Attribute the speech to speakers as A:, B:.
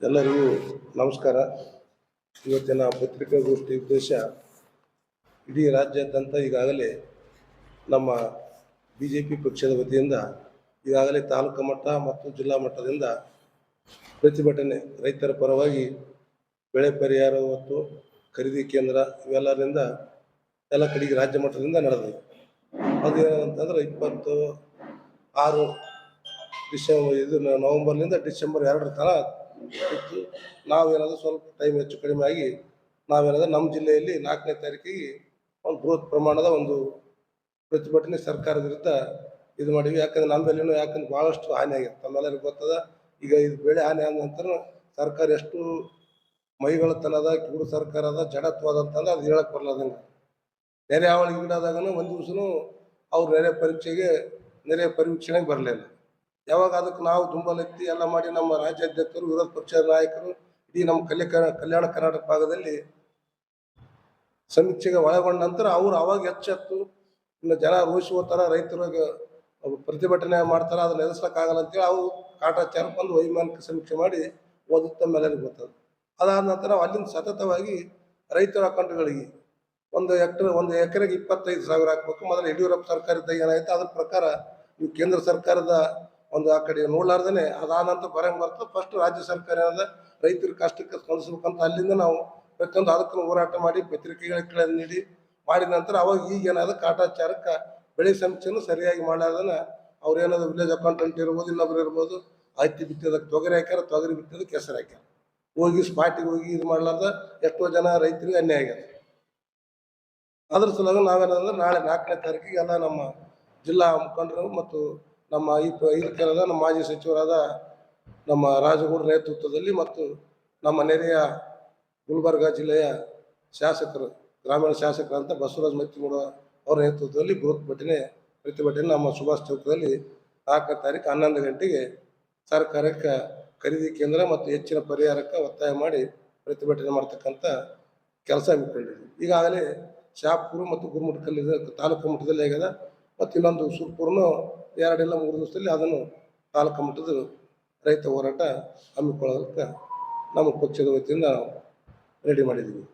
A: ಎಲ್ಲರಿಗೂ ನಮಸ್ಕಾರ. ಇವತ್ತಿನ ಪತ್ರಿಕಾಗೋಷ್ಠಿ ಉದ್ದೇಶ ಇಡೀ ರಾಜ್ಯಾದ್ಯಂತ ಈಗಾಗಲೇ ನಮ್ಮ ಬಿ ಜೆ ಪಿ ಪಕ್ಷದ ವತಿಯಿಂದ ಈಗಾಗಲೇ ತಾಲೂಕು ಮಟ್ಟ ಮತ್ತು ಜಿಲ್ಲಾ ಮಟ್ಟದಿಂದ ಪ್ರತಿಭಟನೆ ರೈತರ ಪರವಾಗಿ ಬೆಳೆ ಪರಿಹಾರ ಮತ್ತು ಖರೀದಿ ಕೇಂದ್ರ ಇವೆಲ್ಲರಿಂದ ಎಲ್ಲ ಕಡೆಗೆ ರಾಜ್ಯ ಮಟ್ಟದಿಂದ ನಡೆದಿದೆ. ಅದು ಏನಂತಂದ್ರೆ ಇಪ್ಪತ್ತು ಆರು ಡಿಸೆಂಬರ್ ಇದು ನವಂಬರ್ನಿಂದ ಡಿಸೆಂಬರ್ ಎರಡರ ತನಕ ಇತ್ತು ನಾವೇನಾದರೂ ಸ್ವಲ್ಪ ಟೈಮ್ ಹೆಚ್ಚು ಕಡಿಮೆ ಆಗಿ ನಾವೇನಾದರೂ ನಮ್ಮ ಜಿಲ್ಲೆಯಲ್ಲಿ ನಾಲ್ಕನೇ ತಾರೀಕಿಗೆ ಒಂದು ಬೃಹತ್ ಪ್ರಮಾಣದ ಒಂದು ಪ್ರತಿಭಟನೆ ಸರ್ಕಾರದ ವಿರುದ್ಧ ಇದು ಮಾಡಿವಿ ಯಾಕಂದ್ರೆ ನಮ್ಮ ಬೆಲೆನೂ ಯಾಕಂದ್ರೆ ಭಾಳಷ್ಟು ಹಾನಿ ಆಗಿತ್ತು. ತಮ್ಮೆಲ್ಲರಿಗೂ ಗೊತ್ತದ. ಈಗ ಇದು ಬೆಳೆ ಹಾನಿ ಆದ ನಂತರ ಸರ್ಕಾರ ಎಷ್ಟು ಮೈಗಳತನದ ಕಿವುಡು ಸರ್ಕಾರದ ಜಡತ್ವಾದ ಅಂತಂದ್ರೆ ಅದು ಹೇಳಕ್ ಬರ್ಲಾದಂಗೆ ನೆರೆ ಹಾವಳಿ ಈಡಾದಾಗನು ಒಂದು ದಿವಸನೂ ಅವ್ರು ನೆರೆ ಪರೀಕ್ಷೆಗೆ ನೆರೆ ಪರೀಕ್ಷೆಗೆ ಬರಲಿಲ್ಲ ಯಾವಾಗ ಅದಕ್ಕೆ ನಾವು ದುಂಬಲೆತ್ತಿ ಎಲ್ಲ ಮಾಡಿ ನಮ್ಮ ರಾಜ್ಯಾಧ್ಯಕ್ಷರು, ವಿರೋಧ ಪಕ್ಷದ ನಾಯಕರು, ಇಡೀ ನಮ್ಮ ಕಲ್ಯಾಣ ಕಲ್ಯಾಣ ಕರ್ನಾಟಕ ಭಾಗದಲ್ಲಿ ಸಮೀಕ್ಷೆಗೆ ಒಳಗೊಂಡ ನಂತರ ಅವರು ಅವಾಗ ಎಚ್ಚೆತ್ತು, ಇನ್ನು ಜನ ರೋಷಿಸುವ ಥರ ರೈತರಿಗೆ ಪ್ರತಿಭಟನೆ ಮಾಡ್ತಾರೆ, ಅದನ್ನ ಎದುರಿಸೋಕ್ಕಾಗಲ್ಲ ಅಂತೇಳಿ ಅವು ಕಾಟಾಚಾರ ಬಂದು ವೈಮಾನಿಕ ಸಮೀಕ್ಷೆ ಮಾಡಿ ಓದುತ್ತ ಮೇಲೆ ಬರ್ತದೆ ಅದಾದ ನಂತರ ಅಲ್ಲಿಂದ ಸತತವಾಗಿ ರೈತರ ಅಕೌಂಟ್ಗಳಿಗೆ ಒಂದು ಹೆಕ್ಟರ್ ಒಂದು ಎಕರೆಗೆ ಇಪ್ಪತ್ತೈದು ಸಾವಿರ ಹಾಕ್ಬೇಕು, ಮೊದಲು ಯಡಿಯೂರಪ್ಪ ಸರ್ಕಾರ ಇದ್ದಾಗ ಏನಾಯ್ತು, ಅದ್ರ ಪ್ರಕಾರ ಕೇಂದ್ರ ಸರ್ಕಾರದ ಒಂದು ಆ ಕಡೆ ನೋಡ್ಲಾರ್ದೇನೆ ಅದಾದ ನಂತರ ಬರಂಗ್ ಬರ್ತದೆ ಫಸ್ಟ್ ರಾಜ್ಯ ಸರ್ಕಾರ ಏನದ? ರೈತರ ಕಷ್ಟಕ್ಕೆ ಸ್ಪಂದಿಸ್ಬೇಕಂತ ಅಲ್ಲಿಂದ ನಾವು ಪ್ರತಿಯೊಂದು ಅದಕ್ಕೂ ಹೋರಾಟ ಮಾಡಿ ಪತ್ರಿಕೆಗಳ ನೀಡಿ ಮಾಡಿದ ನಂತರ ಅವಾಗ ಈಗ ಏನಾದ? ಕಾಟಾಚಾರಕ್ಕೆ ಬೆಳೆ ಸಮೀಕ್ಷೆನೂ ಸರಿಯಾಗಿ ಮಾಡಲಾರ್ದನ. ಅವ್ರು ಏನಾದ್ರು ವಿಲೇಜ್ ಅಕೌಂಟೆಂಟ್ ಇರ್ಬೋದು, ಇನ್ನೊಬ್ರು ಇರ್ಬೋದು ಹತ್ತಿ ಬಿತ್ತದಕ್ಕೆ ತೊಗರಿ ಹಾಕ್ಯಾರ, ತೊಗರಿ ಬಿತ್ತದಕ್ಕೆ ಹೆಸರು ಹಾಕ್ಯಾರ. ಹೋಗಿ ಸ್ಪಾಟಿಗೆ ಹೋಗಿ ಇದು ಮಾಡ್ಲಾರ್ದ ಎಷ್ಟೋ ಜನ ರೈತರಿಗೆ ಅನ್ಯಾಯ ಆಗ್ಯದ. ಅದ್ರ ಸಲುವಾಗಿ ನಾವೇನಂದ್ರೆ ನಾಳೆ ನಾಲ್ಕನೇ ತಾರೀಕಿಗೆ ಎಲ್ಲ ನಮ್ಮ ಜಿಲ್ಲಾ ಮುಖಂಡರು ಮತ್ತು ನಮ್ಮ ಈ ಪ- ಇದಕ್ಕೆಲ್ಲ ನಮ್ಮ ಮಾಜಿ ಸಚಿವರಾದ ನಮ್ಮ ರಾಜಗೌಡ ನೇತೃತ್ವದಲ್ಲಿ ಮತ್ತು ನಮ್ಮ ನೆರೆಯ ಗುಲ್ಬರ್ಗ ಜಿಲ್ಲೆಯ ಶಾಸಕರು, ಗ್ರಾಮೀಣ ಶಾಸಕರಂತ ಬಸವರಾಜ ಮೈತ್ರಿಗೌಡ ಅವರ ನೇತೃತ್ವದಲ್ಲಿ ಬೃಹತ್ ಭಟನೆ, ಪ್ರತಿಭಟನೆ ನಮ್ಮ ಸುಭಾಷ್ ಚೌಕದಲ್ಲಿ ನಾಲ್ಕನೇ ತಾರೀಕು ಹನ್ನೊಂದು ಗಂಟೆಗೆ ಸರ್ಕಾರಕ್ಕೆ ಖರೀದಿ ಕೇಂದ್ರ ಮತ್ತು ಹೆಚ್ಚಿನ ಪರಿಹಾರಕ್ಕೆ ಒತ್ತಾಯ ಮಾಡಿ ಪ್ರತಿಭಟನೆ ಮಾಡ್ತಕ್ಕಂಥ ಕೆಲಸ ಹಮ್ಮಿಕೊಂಡಿದ್ದೀವಿ ಈಗಾಗಲೇ ಶಾಪುರು ಮತ್ತು ಗುರುಮಠಕಲ್ಲಿ ತಾಲೂಕು ಮಟ್ಟದಲ್ಲಿ ಆಗ್ಯದ ಮತ್ತು ಇನ್ನೊಂದು ಸುರ್ಪುರ್ನು ಎರಡಿಲ್ಲ ಮೂರು ದಿವಸದಲ್ಲಿ ಅದನ್ನು ತಾಲೂಕು ಮಟ್ಟದ ರೈತ ಹೋರಾಟ ಹಮ್ಮಿಕೊಳ್ಳೋದಕ್ಕೆ ನಮ್ಮ ಪಕ್ಷದ ವತಿಯಿಂದ ರೆಡಿ ಮಾಡಿದ್ದೀವಿ.